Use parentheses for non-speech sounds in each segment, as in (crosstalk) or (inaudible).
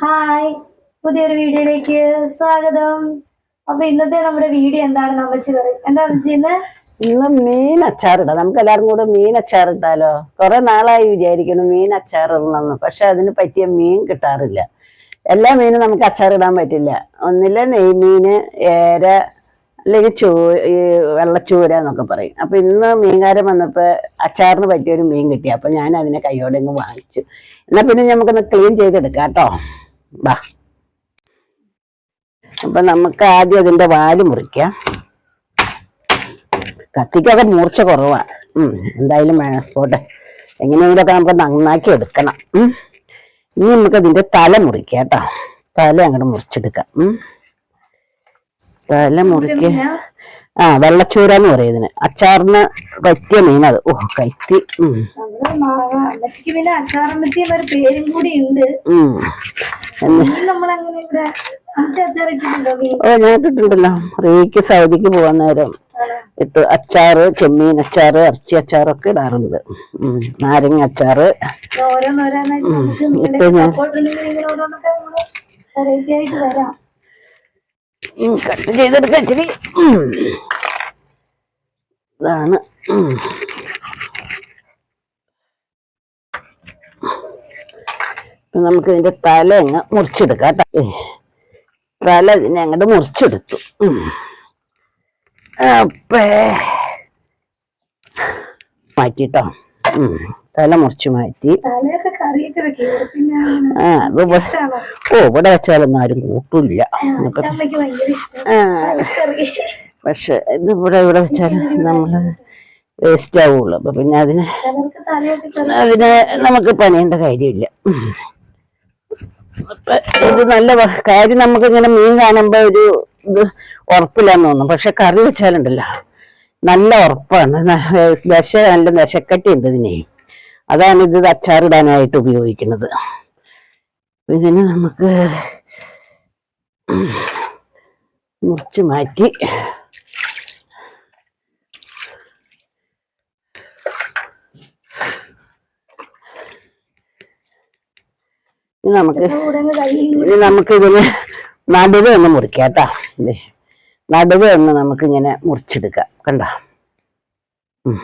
Hi പുതിയൊരു വീഡിയോയിലേക്ക് സ്വാഗതം. അപ്പൊ ഇന്നത്തെ നമ്മുടെ വീഡിയോ എന്താണ് നമ്മൾ എന്താ ചെയ്യുന്നത് ഇന്ന്? മീൻ അച്ചാറിടാം. നമുക്ക് എല്ലാവർക്കും കൂടെ മീൻ അച്ചാറിട്ടാലോ കുറെ നാളായി വിചാരിക്കുന്നു മീൻ അച്ചാറിടണമെന്ന് പക്ഷെ അതിന് പറ്റിയ മീൻ കിട്ടാറില്ല. എല്ലാ മീനും നമുക്ക് അച്ചാറിടാൻ പറ്റില്ല. ഒന്നില്ല നെയ്മീന് ഏര അല്ലെങ്കിൽ ചൂ ഈ വെള്ളച്ചൂര എന്നൊക്കെ പറയും. അപ്പൊ ഇന്ന് മീൻകാരൻ വന്നപ്പോ അച്ചാറിന് പറ്റിയൊരു മീൻ കിട്ടി. അപ്പൊ ഞാൻ അതിനെ കൈയോടെ അങ്ങ് വാങ്ങിച്ചു. എന്നാ പിന്നെ നമുക്കൊന്ന് ക്ലീൻ ചെയ്തെടുക്കാം കേട്ടോ. വാ അപ്പൊ നമുക്ക് ആദ്യം അതിന്റെ വാൽ മുറിക്കാം. കത്തിക്കൊക്കെ മൂർച്ച കുറവാ. ഉം എന്തായാലും വേണം. പോട്ടെ. എങ്ങനെയെങ്കിലൊക്കെ നമുക്ക് നന്നാക്കി എടുക്കണം. ഉം. ഇനി നമുക്ക് അതിന്റെ തല മുറിക്കാം കേട്ടോ. തല അങ്ങോട്ട് മുറിച്ചെടുക്കാം. ഉം. തല മുറിക്ക. ആ വെള്ളച്ചൂര എന്ന് പറയും അച്ചാറിന് പറ്റിയ മീനത് ഓ കൈത്തി ഉം. അമ്മച്ചിക്ക് പിന്നെ അച്ചാറമ്മത്തി എന്നൊരു പേരും കൂടി ഉണ്ട്. നമ്മളങ്ങനെ ഇവിടെ ഓ ഞാൻ ഇട്ടിട്ടുണ്ടല്ലോ. റീക്ക് സൗദിക്ക് പോകാൻ നേരം? ഇട്ട് അച്ചാറ് ചെമ്മീൻ അച്ചാറ് ഇറച്ചി അച്ചാറൊക്കെ ഇടാറുണ്ട്. നാരങ്ങ അച്ചാറ്. കട്ട് ഇപ്പൊ ഞാൻ- സപ്പോർട്ട് ഉണ്ടെങ്കിൽ ഇങ്ങനെ ഓരോന്നൊക്കെ നമ്മൾ വെറൈറ്റി ആയിട്ട് വരാം ഉം, കട്ട് ചെയ്തെടുക്കാൻ ഇച്ചിരി ഉം. ഇതാണ് ഉം. ഇപ്പൊ നമുക്ക് ഇതിന്റെ തല അങ്ങ് മുറിച്ചെടുക്കാം. തല ഇതിനെ അങ്ങോട്ട് മുറിച്ചെടുത്തു. അപ്പേ. മാറ്റിട്ടോ. തല മുറിച്ചു മാറ്റി. തലയൊക്കെ കറിയൊക്കെ പിന്നെ ആ അത് ഓ ഇവിടെ വെച്ചാലൊന്നും ആരും കൂട്ടില്ല. പക്ഷെ ഇത് ഇവിടെ ഇവിടെ വെച്ചാൽ നമ്മൾ വേസ്റ്റ് ആവുള്ളൂ. അപ്പൊ പിന്നെ അതിന് അതിന് നമുക്ക് പണിയേണ്ട കാര്യമില്ല. ഇത് നല്ല കാര്യം നമുക്ക് ഇങ്ങനെ മീൻ കാണുമ്പോ ഒരു ഇത് ഉറപ്പില്ലാന്ന് തോന്നും. പക്ഷെ കറി വെച്ചാലുണ്ടല്ലോ. നല്ല ഉറപ്പാണ്. ദശ നല്ല ദശക്കട്ടി ഉണ്ട് ഇതിനെ. അതാണ് ഇത് അച്ചാറിടാനായിട്ട് ഉപയോഗിക്കുന്നത്. ഇതിനെ നമുക്ക് മുറിച്ച് മാറ്റി ഇനി നമുക്ക് ഇനി നമുക്ക് ഇതിന് നടുവ് ഒന്ന് മുറിക്കാം കേട്ടാ ദേ, നടുവ് ഒന്ന് നമുക്ക് ഇങ്ങനെ മുറിച്ചെടുക്കാം കണ്ട ഇത്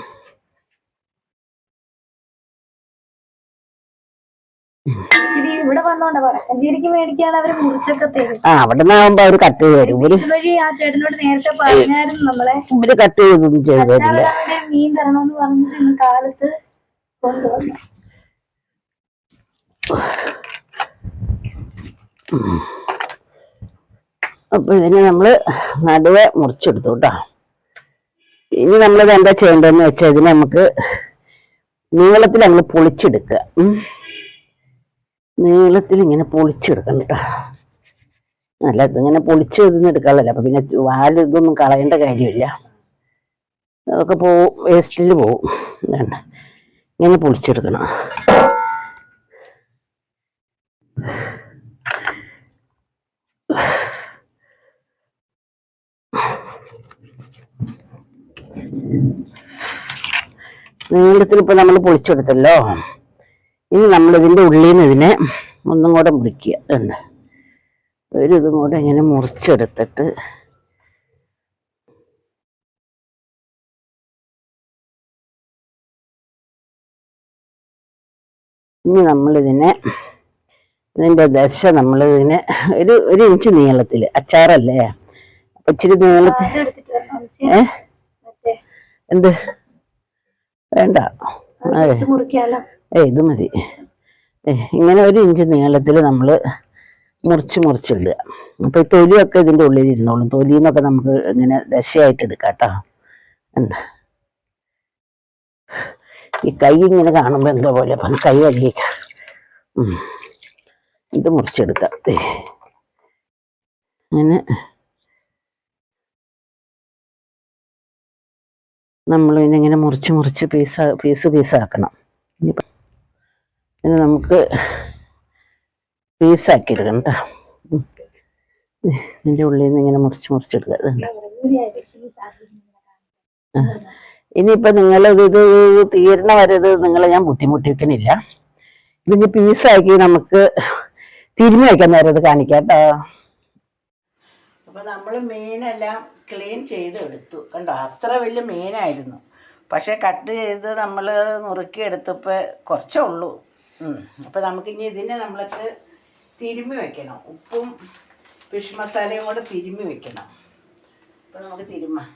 ആ അവിടെ നിന്നാവുമ്പോ അവർ കട്ട് ചെയ്ത് തരും. ഇവർ കട്ട് ചെയ്തൊന്നും ചെയ്ത് തരില്ല. അച്ചാറിടാൻ മീൻ തരണമെന്ന് പറഞ്ഞിട്ട് ഇന്ന് കാലത്ത് കൊണ്ടുവന്നു. അപ്പൊ ഇതിനെ നമ്മൾ നടുവെ മുറിച്ചെടുത്തു കേട്ടോ. ഇനി നമ്മളിത് എന്താ ചെയ്യേണ്ടതെന്ന് വെച്ചാൽ ഇതിനെ നമുക്ക് നീളത്തിൽ അങ്ങ് പൊളിച്ചെടുക്കുക. നീളത്തിൽ ഇങ്ങനെ പൊളിച്ചെടുക്കണം കേട്ടോ. അല്ല ഇതിങ്ങനെ പൊളിച്ച് ഇതിന്ന് എടുക്കാറില്ല. അപ്പൊ പിന്നെ വാൽ ഇതൊന്നും കളയേണ്ട കാര്യമില്ല. അതൊക്കെ പോവും വേസ്റ്റിൽ പോവും. ഇങ്ങനെ പൊളിച്ചെടുക്കണം. നീളത്തിൽ ഇപ്പൊ നമ്മൾ പൊളിച്ചെടുത്തല്ലോ ഇനി നമ്മൾ ഇതിന്റെ ഉള്ളിൽ നിന്ന് ഇതിനെ ഒന്നും കൂടെ മുറിക്കുക. ഉണ്ട് ഒരു ഇതും കൂടെ ഇങ്ങനെ മുറിച്ചെടുത്തിട്ട് ഇനി നമ്മളിതിനെ ഇതിന്റെ ദശ നമ്മൾ ഇതിനെ ഒരു ഒരു ഇഞ്ച് നീളത്തിൽ. അച്ചാറല്ലേ? അപ്പൊ ഇച്ചിരി നീളത്തിൽ. ഏ? എന്ത്? വേണ്ട. ഏ ഇത് മതി. ഏ ഇങ്ങനെ ഒരു ഇഞ്ച് നീളത്തിൽ നമ്മൾ മുറിച്ച് മുറിച്ചിടുക. അപ്പൊ ഈ തൊലിയൊക്കെ ഇതിന്റെ ഉള്ളിൽ ഇരുന്നോളും. തൊലിന്നൊക്കെ നമുക്ക് ഇങ്ങനെ ദശയായിട്ട് എടുക്കാം കേട്ടോ. എന്താ ഈ കൈ ഇങ്ങനെ കാണുമ്പോ എന്തോ പോലെ അപ്പം കൈ വലിയേക്കാം ഇത് മുറിച്ചെടുക്കാം. അങ്ങനെ നമ്മൾ ഇങ്ങനെ മുറിച്ച് മുറിച്ച് പീസ് പീസ് പീസാക്കണം ഇനിയിപ്പം പിന്നെ നമുക്ക് പീസാക്കി എടുക്കണം കേട്ടോ. ഇതിന്റെ ഉള്ളിൽ നിന്ന് ഇങ്ങനെ മുറിച്ച് മുറിച്ചെടുക്കുക അതുണ്ട് ഇനിയിപ്പോൾ നിങ്ങൾ ഇത് തീരണ വരെ ഇത് നിങ്ങളെ ഞാൻ ബുദ്ധിമുട്ടിക്കണില്ല ഇതിന് പീസാക്കി നമുക്ക് തിരുമ്മി വയ്ക്കാൻ നേരം കാണിക്കാം കേട്ടോ അപ്പൊ നമ്മൾ മീനെല്ലാം ക്ലീൻ ചെയ്ത് എടുത്തു കണ്ടോ? അത്ര വലിയ മീനായിരുന്നു. പക്ഷേ കട്ട് ചെയ്ത് നമ്മൾ നുറുക്കി എടുത്തപ്പോൾ കുറച്ചേ ഉള്ളൂ. അപ്പോൾ നമുക്കിനി ഇതിനെ നമ്മൾക്ക് തിരുമ്മി വെക്കണം. ഉപ്പും ഫിഷ് മസാലയും കൂടെ തിരുമ്മി വെക്കണം. അപ്പോൾ നമുക്ക് തിരുമ്മാം.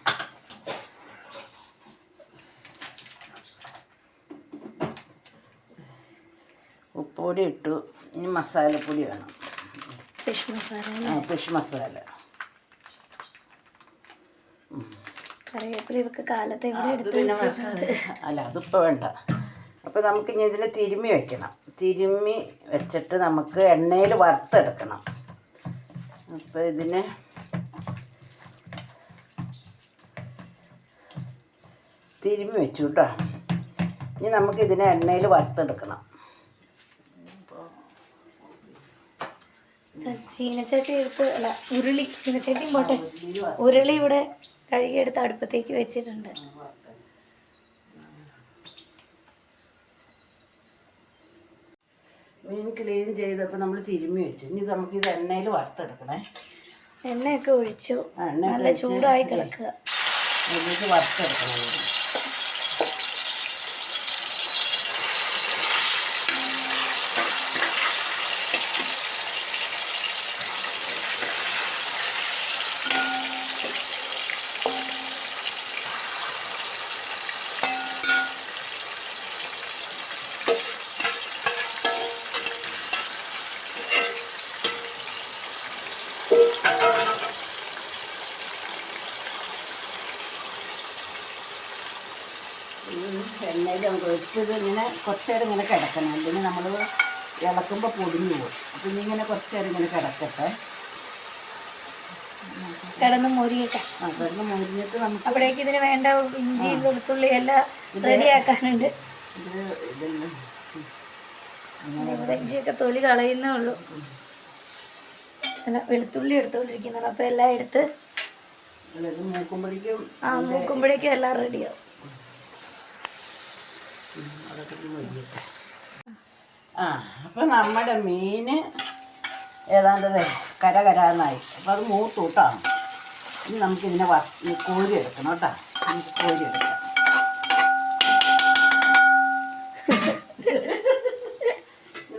ഉപ്പുപൊടി ഇട്ടു. ഇനി മസാലപ്പൊടി വേണം. ഫിഷ് മസാല ആ ഫിഷ് മസാല കറിവേപ്പില ഇവക്ക് കാലത്ത് ഇവിടെ അത് പിന്നെ വെക്ക- അല്ല അതിപ്പോൾ വേണ്ട. അപ്പോൾ നമുക്ക് ഇനി ഇതിനെ തിരുമ്മി വെക്കണം. തിരുമ്മി വെച്ചിട്ട് നമുക്ക് എണ്ണയിൽ വറുത്തെടുക്കണം. അപ്പോൾ ഇതിനെ തിരുമ്മി വെച്ചു കേട്ടോ. ഇനി നമുക്ക് ഇതിനെ എണ്ണയിൽ വറുത്തെടുക്കണം. ചീനച്ചട്ടി എടുത്ത് അല്ല ഉരുളി. ചീനച്ചട്ടിയും പോട്ടെ. ഉരുളി ഇവിടെ കഴുകിയെടുത്ത് അടുപ്പത്തേക്ക് വെച്ചിട്ടുണ്ട്. മീൻ ക്ലീൻ ചെയ്തപ്പോൾ നമ്മൾ തിരുമ്മി വെച്ചു. ഇനി നമുക്ക് ഇത് എണ്ണയിൽ വറുത്തെടുക്കണേ. എണ്ണയൊക്കെ ഒഴിച്ചു. നല്ല ചൂടായി കിടക്കുക. എന്നിട്ട് വറുത്തെടുക്കണം ഇത്. ഈ എണ്ണയിൽ നമുക്ക് ഒറ്റത് ഇങ്ങനെ കുറച്ച് നേരം ഇങ്ങനെ കിടക്കണം. അല്ലെങ്കിൽ നമ്മൾ ഇളക്കുമ്പോൾ പൊടിഞ്ഞു പോകും. അപ്പം ഇനി ഇങ്ങനെ കുറച്ച് നേരം ഇങ്ങനെ കിടക്കട്ടെ. കിടന്ന് മൊരിയട്ടെ. കിടന്ന് മുരിഞ്ഞിട്ട് നമുക്ക് അപ്പോഴേക്ക് ഇതിന് വേണ്ട ഇഞ്ചി വെളുത്തുള്ളി എല്ലാം റെഡിയാക്കാനുണ്ട്. ഇത് ഇതെല്ലാം. ഇഞ്ചിയൊക്കെ തൊലി കളയുന്നേ ഉള്ളൂ. അല്ല വെളുത്തുള്ളി എടുത്തോണ്ടിരിക്കുന്നുള്ളൂ അപ്പൊ എല്ലാം എടുത്ത് ആ മൂക്കുമ്പോഴേക്കും എല്ലാം റെഡിയാവും ആ അപ്പം നമ്മുടെ മീൻ കര കരാന്നായി അപ്പം അത് മൂത്തൂട്ടാണ് ഇനി നമുക്ക് ഇതിനെ കോഴി എടുക്കണം കേട്ടോ നമുക്ക് കോരി എടുക്കാം.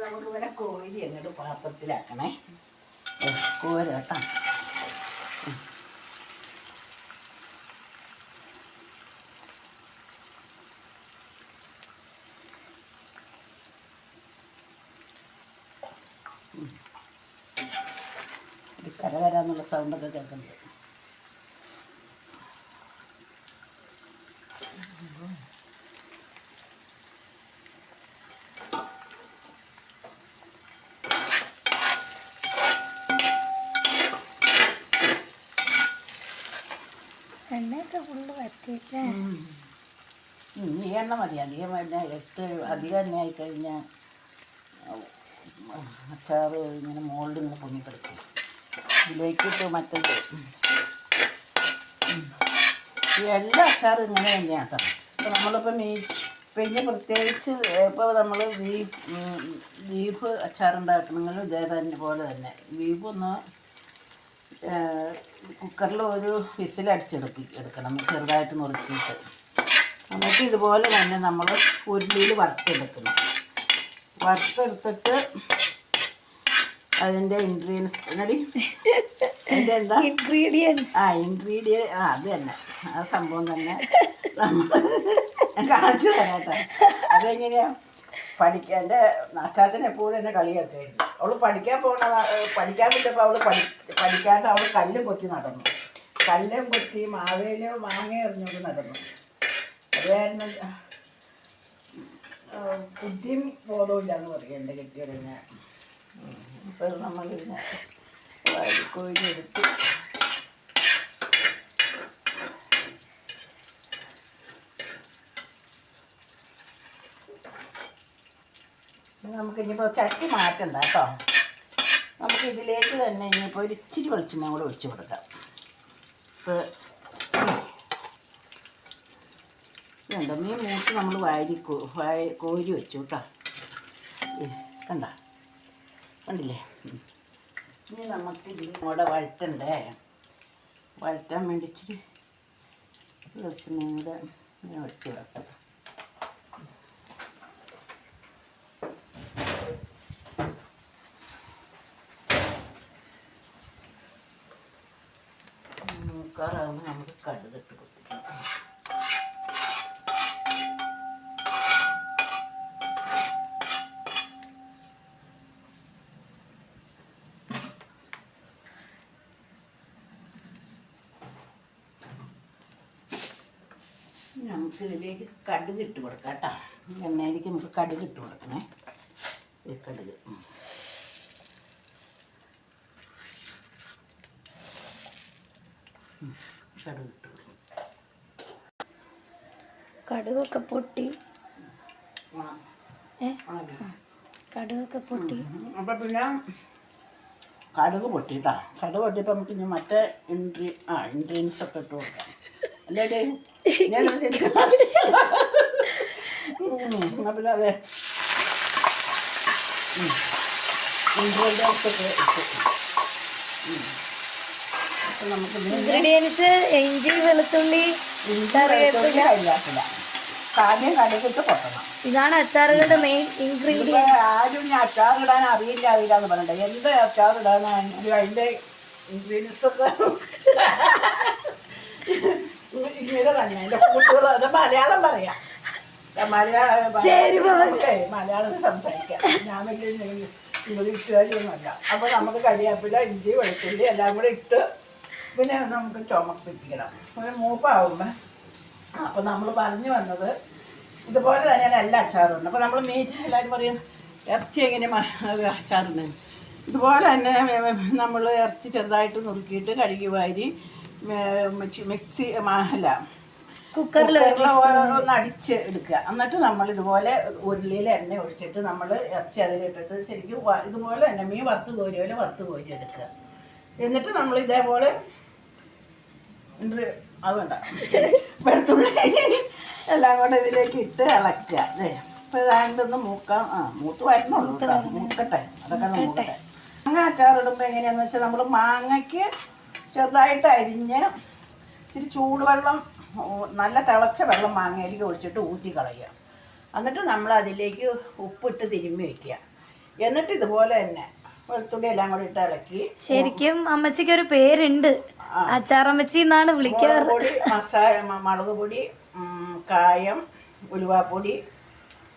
നമുക്ക് ഇവിടെ കോഴി അങ്ങോട്ട് പാത്രത്തിലാക്കണേ. കോഴി കേട്ടോ ഒരു കര കരാന്നുള്ള സൗണ്ടൊക്കെ കേൾക്കുന്നത് എണ്ണയൊക്കെ ഫുള്ള് വറ്റിയിട്ടേ. ഈ എണ്ണ മതി. അധികം എണ്ണ എട്ട് അധികം എണ്ണ ആയിക്കഴിഞ്ഞാൽ അച്ചാറ് ഇങ്ങനെ മുകളിൽ ഇങ്ങനെ പൊങ്ങിക്കിടക്കും ഇതിലേക്കിട്ട് മറ്റത്. എല്ലാ അച്ചാറും ഇങ്ങനെ തന്നെയാണ് കേട്ടോ. നമ്മളിപ്പോൾ മീ പിന്നെ പ്രത്യേകിച്ച് ഇപ്പോൾ നമ്മൾ ബീഫ് ബീഫ് അച്ചാറുണ്ടാക്കണമെങ്കിൽ ഇതേ തന്നെ പോലെ തന്നെ. ബീഫ് ഒന്ന് കുക്കറിൽ ഒരു വിസിൽ അടിച്ചെടുപ്പി എടുക്കണം. ചെറുതായിട്ട് നുറുക്കിയിട്ട്. എന്നിട്ട് ഇതുപോലെ തന്നെ നമ്മൾ ഉരുളിയിൽ വറുത്തെടുക്കണം. വറുത്തെടുത്തിട്ട് അതിന്റെ ഇൻഗ്രീഡിയൻസ് എന്നടി അതിന്റെ എന്താ ഇൻഗ്രീഡിയൻസ് ആ ഇൻഗ്രീഡിയൻ ആ അത് തന്നെ. ആ സംഭവം തന്നെ. കാണിച്ചു തരാട്ടെ അതെങ്ങനെയാ? പഠിക്കാൻ എന്റെ അച്ചാച്ചൻ എപ്പോഴും എന്നെ കളിയാക്കായിരുന്നു അവൾ പഠിക്കാൻ പോണ പഠിക്കാൻ വിട്ടപ്പോൾ അവൾ പഠി പഠിക്കാണ്ട് അവൾ കല്ലും കൊത്തി നടന്നു. കല്ലും കൊത്തി മാവേലിയോ മാങ്ങ എറിഞ്ഞുകൊണ്ട് നടന്നു. അതായിരുന്നു ബുദ്ധിയും ബോധവും ഇല്ലാന്ന് പറയും എന്റെ കെട്ടിയതിനെ അപ്പോൾ നമ്മളിങ്ങനെ കോഴിയെടുത്ത് ഇനി നമുക്ക് ഇനിയിപ്പോൾ ചട്ടി മാറ്റണ്ട കേട്ടോ. നമുക്ക് ഇതിലേക്ക് തന്നെ ഇനിയിപ്പോൾ ഒരു ഇച്ചിരി വെളിച്ചെണ്ണ കൂടെ ഒഴിച്ചു കൊടുക്കാം. ഇപ്പോൾ മീൻ മൂത്ത് നമ്മൾ വാരി കോരി വെച്ചു കേട്ടോ. കണ്ട? കണ്ടില്ലേ? ഇനി നമുക്ക് ഇതിനോടെ വഴറ്റണ്ടേ? വഴറ്റാൻ വേണ്ടി ഇച്ചിരി ദിവസം കൂടെ ഒഴിച്ച് വെക്കാം മൂക്കാറാകുമ്പോൾ നമുക്ക് കടുകിട്ട് കൊടുക്കാം ഇനി നമുക്ക് ഇതിലേക്ക് കടുക് ഇട്ട് കൊടുക്കാം കേട്ടോ. എണ്ണയിലേക്ക് നമുക്ക് കടുക് ഇട്ട് കൊടുക്കണേ. ഈ കടുക്. ഉം. ഉം, കടുക് ഇട്ട് കൊടുക്കും. കടുകൊക്കെ പൊട്ടി. കടുകൊക്കെ പൊട്ടി. അപ്പം പിന്നെ കടുക് പൊട്ടിട്ടാ കടുക് പൊട്ടിയപ്പോൾ നമുക്ക് ഇനി മറ്റേ ഇൻട്രി ആ ഇൻഗ്രീഡിയൻസ് ഒക്കെ ഇട്ട് കൊടുക്കാം. (laughs) (laughs) പിന്നെ അതെ. ഇൻഗ്രീഡിയൻസ് ഇൻഗ്രീഡിയൻസ് ഇഞ്ചി വെളുത്തുള്ളി കടുകിട്ട് പൊട്ടണം ഇതാണ് അച്ചാറുകളുടെ മെയിൻ ഇൻഗ്രീഡിയൻ ഇതിപ്പോ ആരും ഞാൻ അച്ചാറിടാൻ അറിയില്ല അറിയില്ല എന്ന് പറയണ്ട എന്ത് അച്ചാറിടാൻ അതിന്റെ ഇൻഗ്രീഡിയൻസ് ഒക്കെ. (laughs) ഇങ്ങനെ തന്നെ. എന്റെ കൂട്ടുകൾ മലയാളം പറയാം. മലയാളം മലയാളം സംസാരിക്കാം. ഞാൻ വലിയ ഇംഗ്ലീഷുകാരിയൊന്നുമല്ല അപ്പൊ നമുക്ക് കരിയാപ്പില ഇഞ്ചി വെളുത്തുള്ളി എല്ലാം കൂടെ ഇട്ട് പിന്നെ നമുക്ക് ചുമപ്പിക്കണം ഒരു മൂപ്പാവുമ്പോ. അപ്പൊ നമ്മൾ പറഞ്ഞു വന്നത് ഇതുപോലെ തന്നെയാണ് എല്ലാ അച്ചാറും. ഉണ്ട് അപ്പോൾ നമ്മൾ മീറ്റ് എല്ലാവരും പറയും ഇറച്ചി എങ്ങനെ അച്ചാറുണ്ട് ഇതുപോലെ തന്നെ നമ്മൾ ഇറച്ചി ചെറുതായിട്ട് നുറുക്കിയിട്ട് കഴുകി വാരി മിക്സി മാഹല അല്ല കുക്കറിൽ ഒന്ന് അടിച്ച് എടുക്കുക. എന്നിട്ട് നമ്മൾ ഇതുപോലെ ഉരുളിയിൽ എണ്ണ ഒഴിച്ചിട്ട് നമ്മൾ ഇറച്ചി അതിലിട്ടിട്ട് ശരിക്കും ഇതുപോലെ തന്നെ മീൻ വറുത്ത് കോരി പോലെ വറുത്ത് കോരി എടുക്കുക. എന്നിട്ട് നമ്മൾ ഇതേപോലെ അതുകൊണ്ട വെളുത്തുള്ളി എല്ലാം കൂടെ ഇതിലേക്ക് ഇട്ട് ഇളക്കുക. അതെ അപ്പോൾ ഇതാണ്ടൊന്ന് മൂക്കാം. ആ മൂത്ത് കേട്ടോ. മൂക്കട്ടെ. അതൊക്കെ മൂക്കട്ടെ. മാങ്ങ അച്ചാറിടുമ്പോൾ എങ്ങനെയാണെന്ന് വെച്ചാൽ നമ്മൾ മാങ്ങയ്ക്ക് ചെറുതായിട്ട് അരിഞ്ഞ് ഇച്ചിരി ചൂടുവെള്ളം നല്ല തിളച്ച വെള്ളം മാങ്ങയിലേക്ക് ഒഴിച്ചിട്ട് ഊറ്റി കളയുക. എന്നിട്ട് നമ്മൾ അതിലേക്ക് ഉപ്പിട്ട് തിരുമ്മി വയ്ക്കുക എന്നിട്ട് ഇതുപോലെ തന്നെ വെളുത്തുള്ളി എല്ലാം കൂടി ഇട്ട് ഇളക്കി. ശരിക്കും അമ്മച്ചിക്ക് ഒരു പേരുണ്ട്. അച്ചാറമ്മച്ചി എന്നാണ് വിളിക്കാറ്. പൊടി മസാല മുളക് പൊടി കായം ഉലുവാപ്പൊടി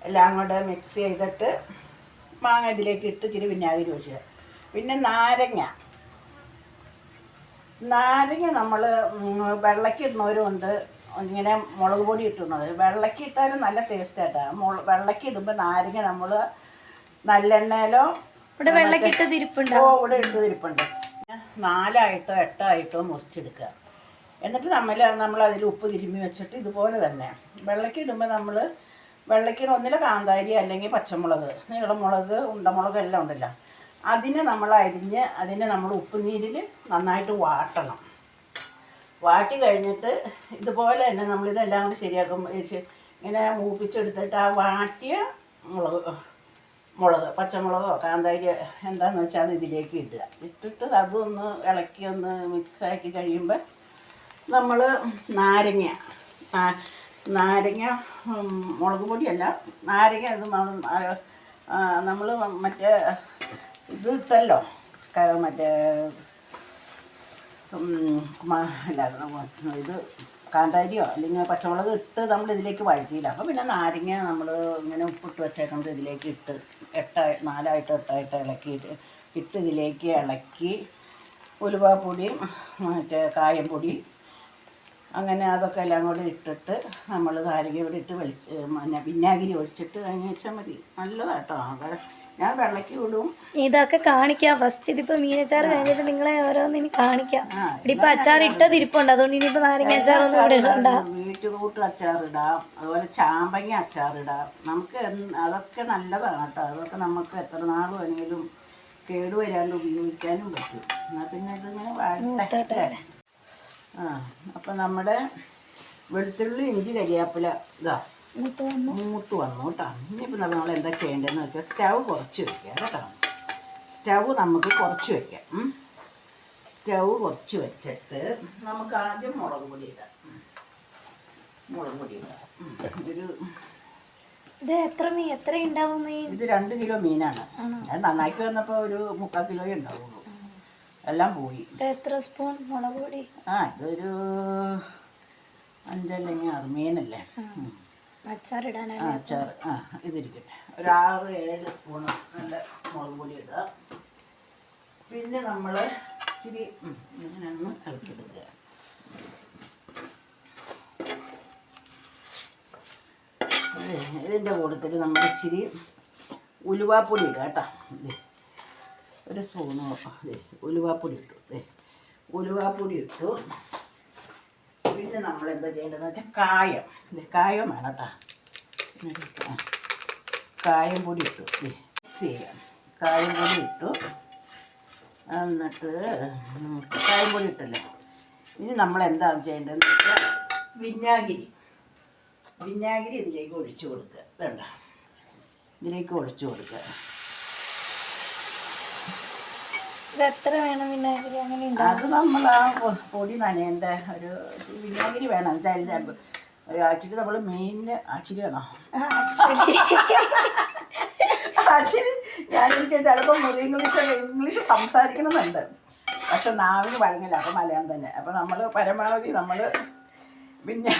എല്ലാം കൂടെ മിക്സ് ചെയ്തിട്ട് മാങ്ങ ഇതിലേക്ക് ഇട്ട് ഇച്ചിരി വിനാഗിരി ഒഴിച്ച്. പിന്നെ നാരങ്ങ. നാരങ്ങ നമ്മൾ വെള്ളയ്ക്ക് ഉണ്ട് ഇങ്ങനെ മുളക് പൊടി ഇട്ടുന്നത്. വെള്ളയ്ക്ക് ഇട്ടാലും നല്ല ടേസ്റ്റ് ആയിട്ടാണ് മുള വെള്ളയ്ക്ക് ഇടുമ്പോൾ നാരങ്ങ നമ്മൾ നല്ലെണ്ണയിലോ ഇവിടെ വെള്ളക്കിട്ട് തിരിപ്പുണ്ട്? ഓ ഇവിടെ ഇട്ട് തിരിപ്പുണ്ട്. നാലായിട്ടോ എട്ടായിട്ടോ മുറിച്ചെടുക്കുക. എന്നിട്ട് നമ്മൾ നമ്മൾ അതിൽ ഉപ്പ് തിരുമ്മി വെച്ചിട്ട് ഇതുപോലെ തന്നെ. വെള്ളയ്ക്ക് ഇടുമ്പോൾ നമ്മൾ വെള്ളയ്ക്കിന് ഒന്നിലെ കാന്താരി അല്ലെങ്കിൽ പച്ചമുളക് നീളമുളക് ഉണ്ടമുളക് എല്ലാം ഉണ്ടല്ലോ. അതിനെ നമ്മൾ അരിഞ്ഞ് അതിനെ നമ്മൾ ഉപ്പുനീരിൽ നന്നായിട്ട് വാട്ടണം. വാട്ടി കഴിഞ്ഞിട്ട് ഇതുപോലെ തന്നെ നമ്മളിതെല്ലാം കൂടി ശരിയാക്കും. ഇങ്ങനെ മൂപ്പിച്ചെടുത്തിട്ട് ആ വാട്ടിയ മുളക് മുളക് പച്ചമുളകോ കാന്താരി എന്താന്ന് വെച്ചാൽ അത് ഇതിലേക്ക് ഇടുക. ഇട്ടിട്ട് അതൊന്ന് ഇളക്കി ഒന്ന് മിക്സാക്കി കഴിയുമ്പോൾ നമ്മൾ നാരങ്ങ നാരങ്ങ മുളക് പൊടിയല്ല. നാരങ്ങ ഇത് നമ്മൾ നമ്മൾ മറ്റേ ഇത് മറ്റേ ഇത് കാന്താരിയോ അല്ലെങ്കിൽ പച്ചമുളക് ഇട്ട് നമ്മൾ ഇതിലേക്ക് വഴറ്റിയില്ല. അപ്പോൾ പിന്നെ നാരങ്ങ നമ്മൾ ഇങ്ങനെ ഉപ്പിട്ട് വെച്ചേക്കുന്നത് ഇതിലേക്ക് ഇട്ട് എട്ട നാലായിട്ട് എട്ടായിട്ട് ഇളക്കിയിട്ട് ഇട്ട് ഇതിലേക്ക് ഇളക്കി ഉലുവാപ്പൊടിയും മറ്റേ കായംപൊടി അങ്ങനെ അതൊക്കെ എല്ലാം കൂടി ഇട്ടിട്ട് നമ്മൾ നാരങ്ങ ഇവിടെ ഇട്ട് വെളിച്ച് പിന്നാഗിരി ഒഴിച്ചിട്ട് കഴിഞ്ഞ് വെച്ചാൽ മതി. നല്ലതാട്ടോ അത് ഞാൻ വെള്ളക്ക് വിടും ഇതൊക്കെ കാണിക്കാം. ഫസ്റ്റ് ഇതിപ്പോ മീനച്ചാർ കഴിഞ്ഞിട്ട് നിങ്ങളെ ഓരോന്നിനി കാണിക്കാം. ഇവിടെ ഇപ്പൊ അച്ചാർ ഇട്ടത് ഇരിപ്പുണ്ട്. അതുകൊണ്ട് ഇനിയിപ്പോ നാരങ്ങ അച്ചാറൊന്നും ഇവിടെ ഇടണ്ട. ബീറ്റ്റൂട്ട് അച്ചാറിടാം അതുപോലെ ചാമ്പങ്ങ അച്ചാറിടാം നമുക്ക് അതൊക്കെ നല്ലതാണ് കേട്ടോ. അതൊക്കെ നമുക്ക് എത്ര നാൾ വേണമെങ്കിലും കേടുവരാണ്ട് ഉപയോഗിക്കാനും പറ്റും. എന്നാൽ പിന്നെ ഇതിങ്ങനെ വാഴട്ടെ ആ അപ്പം നമ്മുടെ വെളുത്തുള്ളി ഇഞ്ചി കരിയാപ്പില ഇതാ. മൂത്ത് വന്നു. മൂത്ത് വന്നു കേട്ടോ ഇനിയിപ്പോൾ നമ്മൾ എന്താ ചെയ്യേണ്ടതെന്ന് വെച്ചാൽ സ്റ്റവ് കുറച്ച് വയ്ക്കുക കേട്ടോ. സ്റ്റവ് നമുക്ക് കുറച്ച് വയ്ക്കാം സ്റ്റവ് കുറച്ച് വെച്ചിട്ട് നമുക്ക് ആദ്യം മുളക് പൊടി ഇടാം. മുളക് പൊടി ഇടാം. ഒരു ഇത് എത്ര മീൻ എത്ര ഉണ്ടാവും ഇത് രണ്ട് കിലോ മീനാണ്? അത് നന്നാക്കി വന്നപ്പോൾ ഒരു മുക്കാൽ കിലോയേ ഉണ്ടാവുള്ളൂ. എല്ലാം പോയി. എത്ര സ്പൂൺ മുളക് പൊടി? ആ ഇതൊരു അഞ്ചല്ലെങ്കിൽ ആറ് മീനല്ലേ? അച്ചാറിടാനല്ലേ അച്ചാർ. ആ ഇതിരിക്കട്ടെ. ഒരു ആറ് ഏഴ് സ്പൂൺ നല്ല മുളക് പൊടി ഇടുക. പിന്നെ നമ്മൾ ഇച്ചിരി ഇങ്ങനെ ഒന്ന് ഇളക്കിയെടുക്കുക. ഇതിന്റെ കൂട്ടത്തിൽ നമ്മൾ ഇച്ചിരി ഉലുവാപ്പൊടി ഇടുക കേട്ടോ. ഒരു സ്പൂണ് ഉലുവാപ്പൊടി ഇട്ടു. ഉലുവാപ്പൊടി ഇട്ടു. പിന്നെ നമ്മൾ എന്താ ചെയ്യേണ്ടതെന്ന് വെച്ചാൽ കായം. ഇത് കായം വേണം കേട്ടോ. കായം പൊടി ഇട്ടു. മിക്സ് ചെയ്യാം. കായം പൊടി ഇട്ടു. എന്നിട്ട് കായം പൊടി ഇട്ടല്ലോ? ഇനി നമ്മൾ എന്താ ചെയ്യേണ്ടതെന്ന് വെച്ചാൽ വിനാഗിരി. വിനാഗിരി ഇതിലേക്ക് ഒഴിച്ചു കൊടുക്കുക. വേണ്ട ഇതിലേക്ക് ഒഴിച്ചു കൊടുക്കുക. ഇത് എത്ര വേണം വിനാഗിരി അങ്ങനെ അത് നമ്മൾ ആ പൊടി നനയേണ്ട? ഒരു വിനാഗിരി വേണം. വെച്ചാൽ ആക്ച്വലി നമ്മൾ മീനിന് ആക്ച്വലി വേണോ? ആക്ച്വലി ഞാൻ എനിക്ക് ചിലപ്പോൾ ഇംഗ്ലീഷ് ഇംഗ്ലീഷ് സംസാരിക്കണമെന്നുണ്ട്. പക്ഷെ നാവിന് വഴങ്ങില്ല. അപ്പൊ മലയാളം തന്നെ. അപ്പൊ നമ്മൾ പരമാവധി നമ്മൾ പിന്നെ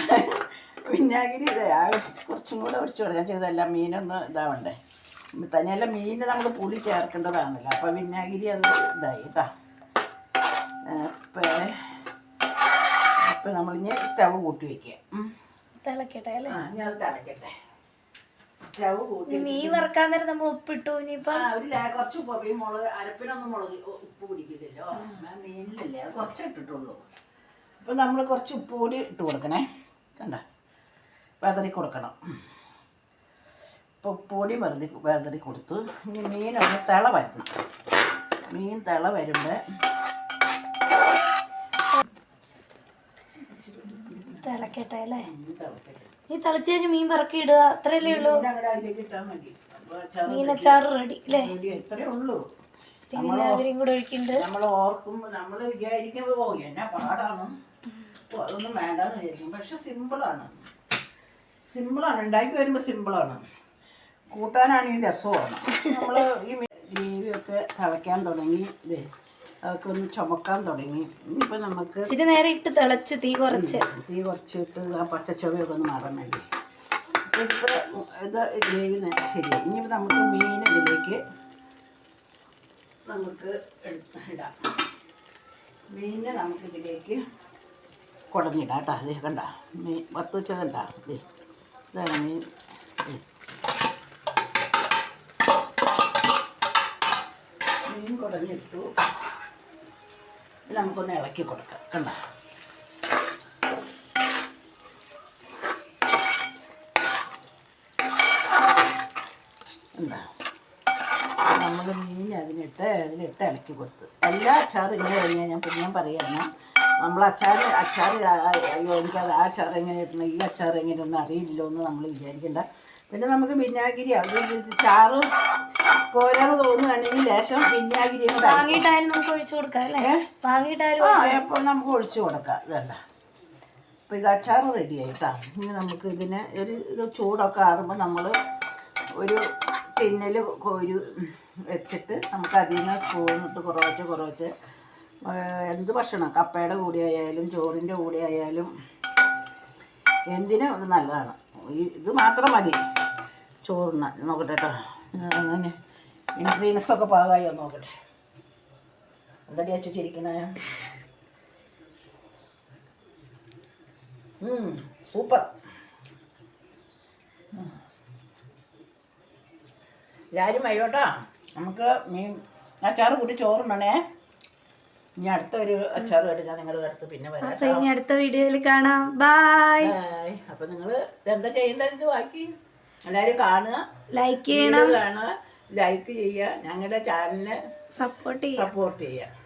വിനാഗിരി ആ കുറച്ചും കൂടെ ഒഴിച്ചു കൊടുക്കാൻ ചെയ്തല്ല മീനൊന്ന് ഇതാവണ്ടേ? തന്നെയല്ല മീന് നമ്മൾ പുളി ചേർക്കേണ്ടതാണല്ലോ. അപ്പം വിനാഗിരി അത് ഇതായി കേട്ടോ. അപ്പം അപ്പം നമ്മളിനി സ്റ്റവ് കൂട്ടി വയ്ക്കുക. തിളക്കട്ടെ അല്ലേ? ആ ഞാൻ തിളക്കട്ടെ. സ്റ്റവ് കൂട്ടി മീൻ വറക്കാൻ നേരം നമ്മൾ ഉപ്പിട്ടു ഇനിയിപ്പം? ആ, ഒരു കുറച്ച് ഉപ്പ് ഈ മുളക് അരപ്പിനൊന്നും മുളക് ഉപ്പ് പിടിക്കില്ലല്ലോ. മീനിലല്ലേ അത് കുറച്ച് ഇട്ടിട്ടുള്ളൂ. അപ്പം നമ്മൾ കുറച്ച് ഉപ്പ് കൂടി ഇട്ട് കൊടുക്കണേ. കണ്ട? വെതറി കൊടുക്കണം. അപ്പോൾ പൊടി വെറുതെ വെതറി കൊടുത്തു ഇനി മീനൊന്ന് തിള വരണം മീൻ തിള വരുമ്പോൾ തിളക്കട്ടെ അല്ലേ? ഈ തിളച്ച് കഴിഞ്ഞ് മീൻ പറക്കി ഇടുക അത്രയല്ലേ ഉള്ളൂ? മീനച്ചാറ് റെഡി. അല്ലേ? വിനാഗിരിയും കൂടെ ഒഴിക്കുന്നുണ്ട്. നമ്മൾ ഓർക്കുമ്പോൾ നമ്മൾ വിചാരിക്കുമ്പോൾ ഓ എന്നാ പാടാണ്. അതൊന്നും വേണ്ടെന്ന് വിചാരിക്കും. പക്ഷെ സിമ്പിളാണ് സിമ്പിളാണ് ഉണ്ടാക്കി വരുമ്പോൾ സിമ്പിളാണ് കൂട്ടാനാണെങ്കിൽ രസമാണ്. നമ്മൾ ഈ ഗ്രേവിയൊക്കെ തിളയ്ക്കാൻ തുടങ്ങി. ഇതേ അതൊക്കെ ഒന്ന് ചുമക്കാൻ തുടങ്ങി. ഇനിയിപ്പോൾ നമുക്ക് ഇച്ചിരി നേരം ഇട്ട് തിളച്ചു തീ കുറച്ച്. തീ കുറച്ചിട്ട് ആ പച്ചച്ചുവയൊക്കെ ഒന്ന് മാറാൻ വേണ്ടി. ഇപ്പോൾ ഇത് ഗ്രേവി ശരി ഇനിയിപ്പോൾ നമുക്ക് മീൻ ഇതിലേക്ക് നമുക്ക് ഇടാം. മീനിനെ നമുക്ക് ഇതിലേക്ക് കുടഞ്ഞിടാം കേട്ടോ. അതേ കണ്ട? മീൻ വറുത്ത് വെച്ചത് കണ്ട? അതേ ഇതാണ് മീൻ. മീൻ കുടഞ്ഞിട്ടു നമുക്കൊന്ന് ഇളക്കി കൊടുക്കാം കണ്ട? നമ്മൾ മീൻ അതിനിട്ട് അതിലിട്ട് ഇളക്കി കൊടുത്തു. എല്ലാ അച്ചാറും ഇങ്ങനെ കഴിഞ്ഞാൽ ഞാൻ പിന്നെ ഞാൻ പറയുകയാണ്. നമ്മൾ അച്ചാർ അച്ചാർ അയ്യോ എനിക്കത് ആ അച്ചാർ എങ്ങനെ ഇടണം ഈ അച്ചാർ എങ്ങനെ ഒന്നും അറിയില്ലോ എന്ന് നമ്മൾ വിചാരിക്കേണ്ട. പിന്നെ നമുക്ക് വിനാഗിരി അത് ചാറ് പോരാന്ന് തോന്നുകയാണെങ്കിൽ ലേശം വിനാഗിരി വാങ്ങിയിട്ടായാലും നമുക്ക് ഒഴിച്ചു കൊടുക്കാം അല്ലേ? വാങ്ങിയിട്ടായാലും അപ്പോൾ നമുക്ക് ഒഴിച്ചു കൊടുക്കാം. ഇതല്ല അപ്പോൾ ഇത് അച്ചാർ റെഡി ആയിട്ടാ. ഇനി നമുക്ക് ഇതിനെ ഒരു ഇത് ചൂടൊക്കെ ആറുമ്പോൾ നമ്മൾ ഒരു തിന്നൽ കോരി വെച്ചിട്ട് നമുക്ക് അതിൽ നിന്ന് സ്പൂണിട്ട് കുറവച്ച് കുറവച്ച് എന്ത് ഭക്ഷണം? കപ്പയുടെ കൂടെ ആയാലും ചോറിന്റെ കൂടെ ആയാലും എന്തിനും ഇത് നല്ലതാണ്. ഈ ഇത് മാത്രം മതി. ചോറിന്. നോക്കട്ടെ കേട്ടോ അങ്ങനെ. ഇൻഗ്രീഡിയൻസ് ഒക്കെ ഒന്ന് നോക്കട്ടെ. എന്തടി അച്ചു സൂപ്പർ. എല്ലാവരും വയ്യോട്ടാ. നമുക്ക് മീൻ അച്ചാറ് കൂടി ചോറുണ്ടണേ ഇനി അടുത്ത ഒരു അച്ചാറുമായിട്ട് ഞാൻ നിങ്ങളുടെ അടുത്ത് പിന്നെ വരാം ഇനി അടുത്ത വീഡിയോയിൽ കാണാം. ബായ് അപ്പൊ നിങ്ങൾ എന്താ ചെയ്യേണ്ടത് ബാക്കി എല്ലാവരും കാണുക. ലൈക്ക് ചെയ്യണം. കാണുക. ലൈക്ക് ചെയ്യുക. ഞങ്ങളുടെ ചാനലിനെ സപ്പോർട്ട് ചെയ്യുക. സപ്പോർട്ട് ചെയ്യുക.